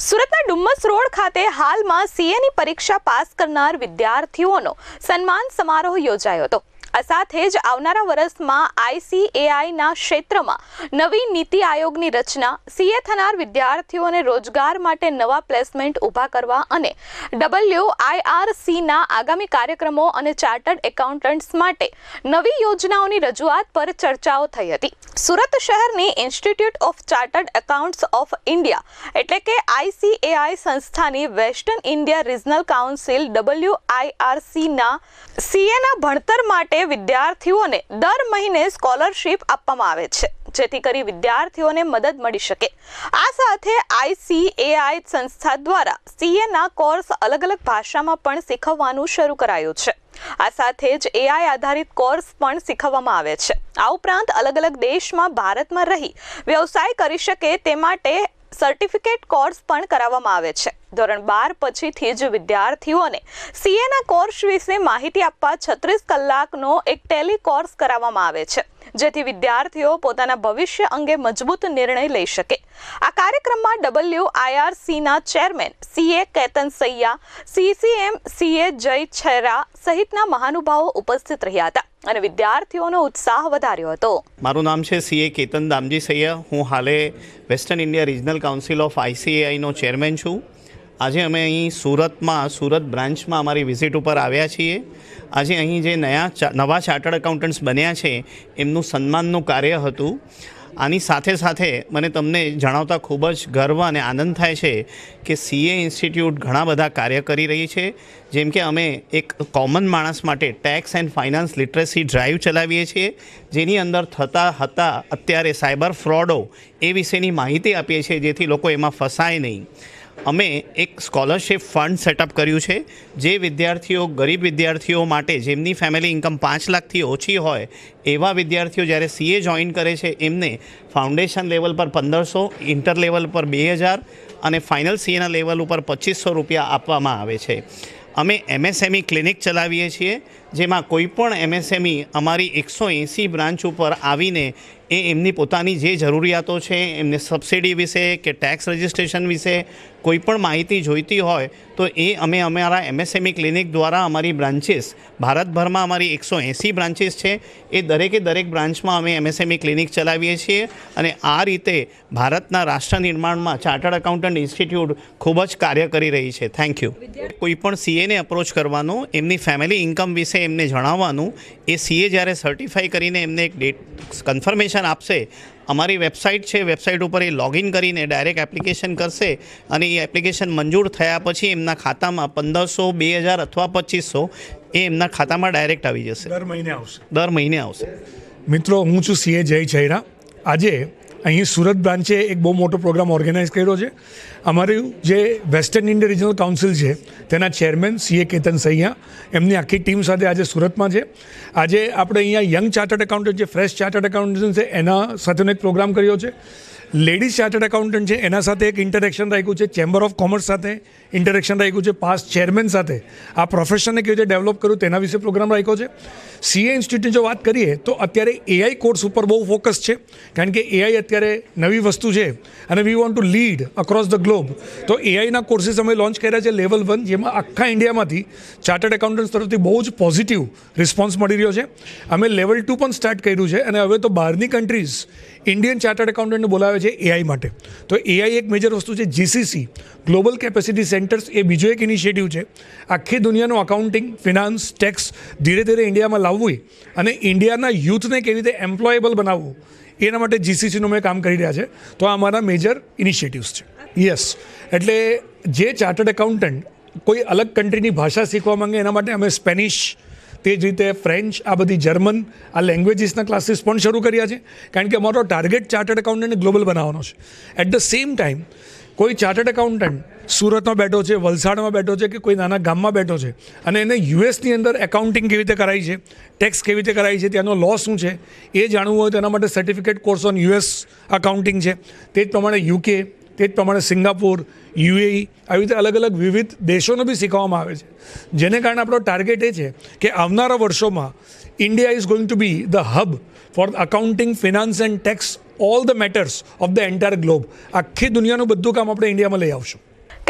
સુરતના ડુમ્મસ રોડ ખાતે હાલમાં સીએની પરીક્ષા પાસ કરનાર વિદ્યાર્થીઓનો સન્માન સમારોહ યોજાયો હતો. સાથે જ આવનારા વર્ષમાં આઈસીએઆઈના ક્ષેત્રમાં નવી નીતિ આયોગની રચના, સીએ થનાર વિદ્યાર્થીઓને રોજગાર માટે નવા પ્લેસમેન્ટ ઊભા કરવા અને ડબલ્યુ આઈઆરસીના આગામી કાર્યક્રમો અને ચાર્ટર્ડ એકાઉન્ટન્ટ્સ માટે નવી યોજનાઓની રજૂઆત પર ચર્ચાઓ થઈ હતી. સુરત શહેરની institute of chartered accounts of India એટલે કે આઈસીએઆઈ સંસ્થાની western India regional council W આઈઆરસીના સીએના ભણતર માટે વિદ્યાર્થીઓને દર મહિને સ્કોલરશિપ આપવામાં આવે છે, જેથી કરી વિદ્યાર્થીઓને મદદ મળી શકે. આ સાથે આઈસીએઆઈ સંસ્થા દ્વારા સીએના કોર્સ અલગ અલગ ભાષામાં પણ શીખવવાનું શરૂ કરાયું છે. આ સાથે જ એઆઈ આધારિત કોર્સ પણ શીખવવામાં આવે છે. આ ઉપરાંત અલગ અલગ દેશમાં ભારતમાં રહી વ્યવસાય કરી શકે તે માટે સર્ટિફિકેટ કોર્સ પણ કરાવવામાં આવે છે. ધોરણ બાર પછીથી જ વિદ્યાર્થીઓને સીએના કોર્સ વિશે માહિતી આપવા છત્રીસ કલાકનો એક ટેલી કોર્સ કરાવવામાં આવે છે, જેથી વિદ્યાર્થીઓ પોતાના ભવિષ્ય અંગે મજબૂત નિર્ણય લઈ શકે. આ કાર્યક્રમમાં W આઈઆરસીના chairman CA Ketan Saiya CCM CA Jay Chhera સહિતના મહાનુભાવો ઉપસ્થિત રહ્યા હતા અને વિદ્યાર્થીઓનો ઉત્સાહ વધાર્યો હતો. મારું નામ છે સીએ કેતન દામજી સૈયા. હું હાલે western India regional council of આઈસીએઆઈનો chairman છું. આજે અમે અહીં સુરતમાં, સુરત બ્રાન્ચમાં અમારી વિઝિટ ઉપર આવ્યા છીએ. આજે અહીં જે નયા નવા ચાર્ટર્ડ એકાઉન્ટન્ટ્સ બન્યા છે, એમનું સન્માનનું કાર્ય હતું. આની સાથે સાથે મને તમને જણાવતા ખૂબ જ ગર્વ અને આનંદ થાય છે કે સીએ ઇન્સ્ટિટ્યૂટ ઘણા બધા કાર્ય કરી રહી છે. જેમ કે અમે એક કોમન માણસ માટે tax and finance literacy drive ચલાવીએ છીએ, જેની અંદર થતા હતા અત્યારે સાયબર ફ્રોડો એ વિશેની માહિતી આપીએ છીએ જેથી લોકો એમાં ફસાય નહીં. અમે એક સ્કોલરશિપ ફંડ સેટઅપ કર્યું છે, જે વિદ્યાર્થીઓ, ગરીબ વિદ્યાર્થીઓ માટે જેમની ફેમિલી ઇન્કમ પાંચ લાખથી ઓછી હોય, એવા વિદ્યાર્થીઓ જ્યારે સીએ જોઈન કરે છે, એમને ફાઉન્ડેશન લેવલ પર પંદરસો, ઇન્ટર લેવલ પર બે હજાર અને ફાઇનલ સીએના લેવલ ઉપર પચીસો રૂપિયા આપવામાં આવે છે. અમે એમએસએમઈ ક્લિનિક ચલાવીએ છીએ જેમાં કોઈ પણ એમએસએમઈ અમારી એકસો એંસી બ્રાન્ચ ઉપર આવીને એ એમની પોતાની જે જરૂરિયાતો છે એમને સબસિડી વિશે કે ટેક્સ રજિસ્ટ્રેશન વિશે કોઈ પણ માહિતી જોઈતી હોય તો એ અમે અમારા એમએસએમઈ ક્લિનિક દ્વારા અમારી બ્રાન્ચીસ ભારતભરમાં અમારી એકસો એંસી બ્રાન્ચીસ છે એ દરેકે દરેક બ્રાન્ચમાં અમે એમએસએમઈ ક્લિનિક ચલાવીએ છીએ અને આ રીતે ભારતના રાષ્ટ્ર નિર્માણમાં ચાર્ટર્ડ એકાઉન્ટન્ટ ઇન્સ્ટિટ્યૂટ ખૂબ જ કાર્ય કરી રહી છે. થેન્ક યુ કોઈ પણ સીએને અપ્રોચ કરવાનું એમની ફેમિલી ઇન્કમ વિશે એમને જણાવવાનું. એ સીએ જ્યારે સર્ટિફાઈ કરીને એમને એક ડેટ કન્ફર્મેશન આપશે અમારી વેબસાઇટ છે વેબસાઇટ ઉપર એ લોગિન કરીને ડાયરેક્ટ એપ્લિકેશન કરશે અને એ એપ્લિકેશન મંજૂર થયા પછી એમના ખાતામાં પંદરસો બે હજાર અથવા પચીસો એ એમના ખાતામાં ડાયરેક્ટ આવી જશે. દર મહિને આવશે. દર મહિને આવશે. મિત્રો હું છું સીએ જય ચૈરા આજે અહીં સુરત બ્રાન્ચે એક બહુ મોટો પ્રોગ્રામ ઓર્ગેનાઇઝ કર્યો છે. અમારું જે વેસ્ટર્ન ઇન્ડિયા રિજનલ કાઉન્સિલ છે, તેના ચેરમેન સીએ કેતન સૈયા, એમની આખી ટીમ સાથે આજે સુરતમાં છે. આજે આપણે અહીંયા યંગ ચાર્ટર્ડ એકાઉન્ટન્ટ જે ફ્રેશ ચાર્ટર્ડ એકાઉન્ટન્ટ છે, એના સાથેનો એક પ્રોગ્રામ કર્યો છે. લેડીઝ ચાર્ટર્ડ એકાઉન્ટન્ટ છે, એના સાથે એક ઇન્ટરેક્શન રાખ્યું છે ચેમ્બર ઓફ કોમર્સ સાથે ઇન્ટરેક્શન રાખ્યું છે પાસ્ટ ચેરમેન સાથે. આ પ્રોફેશનને કેવી રીતે ડેવલપ કર્યું તેના વિશે પ્રોગ્રામ રાખ્યો છે. સીએ ઇન્સ્ટિટ્યૂટની જો વાત કરીએ, તો અત્યારે એઆઈ કોર્સ ઉપર બહુ ફોકસ છે, કારણ કે એઆઈ અત્યારે નવી વસ્તુ છે, અને we want to lead across the globe તો એઆઈના કોર્સીસ અમે લોન્ચ કર્યા છે લેવલ વન જેમાં આખા ઇન્ડિયામાંથી ચાર્ટર્ડ એકાઉન્ટન્ટ્સ તરફથી બહુ જ પોઝિટિવ રિસ્પોન્સ મળી રહ્યો છે. અમે લેવલ ટુ પણ સ્ટાર્ટ કર્યું છે, અને હવે તો બહારની કન્ટ્રીઝ ઇન્ડિયન ચાર્ટર્ડ એકાઉન્ટન્ટને બોલાવે છે એઆઈ માટે. તો એઆઈ એક મેજર વસ્તુ છે જીસીસી ગ્લોબલ કેપેસિટી સેન્ટર્સ એ બીજો એક ઇનિશિયેટિવ છે. આખી દુનિયાનું અકાઉન્ટિંગ ફિનાન્સ ટેક્સ ધીરે ધીરે ઇન્ડિયામાં લાવવું અને ઇન્ડિયાના યુથને કેવી રીતે એમ્પ્લોયેબલ બનાવવું, એના માટે જીસીસીનું મેં કામ કરી રહ્યા છે. તો આ અમારા મેજર ઇનિશિયેટિવ્સ છે. યસ એટલે જે ચાર્ટર્ડ એકાઉન્ટન્ટ કોઈ અલગ કન્ટ્રીની ભાષા શીખવા માંગે એના માટે અમે સ્પેનિશ તે જ રીતે ફ્રેન્ચ આ બધી જર્મન આ લેંગ્વેજીસના ક્લાસીસ પણ શરૂ કર્યા છે. કારણ કે અમારો ટાર્ગેટ ચાર્ટર્ડ એકાઉન્ટન્ટને ગ્લોબલ બનાવવાનો છે. એટ ધ સેમ ટાઈમ કોઈ ચાર્ટર્ડ એકાઉન્ટન્ટ સુરતમાં બેઠો છે, વલસાડમાં બેઠો છે કે કોઈ નાના ગામમાં બેઠો છે અને એને યુએસની અંદર એકાઉન્ટિંગ કેવી રીતે કરાય છે ટેક્સ કેવી રીતે કરાય છે, ત્યાંનો લો શું છે, એ જાણવું હોય તો એના માટે certificate course on US accounting છે. તે જ પ્રમાણે યુકે તે જ પ્રમાણે સિંગાપુર, યુએઈ આવી રીતે અલગ અલગ વિવિધ દેશોનો બી શીખવવામાં આવે છે. જેને કારણે આપણો ટાર્ગેટ એ છે કે આવનારા વર્ષોમાં India is going to be the hub for accounting finance and tax all the matters of the entire globe આખી દુનિયાનું બધું કામ આપણે ઇન્ડિયામાં લઈ આવશું.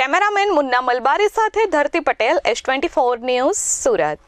કેમેરામેન મુન્ના મલબારી સાથે Dharti Patel S twenty four news Surat.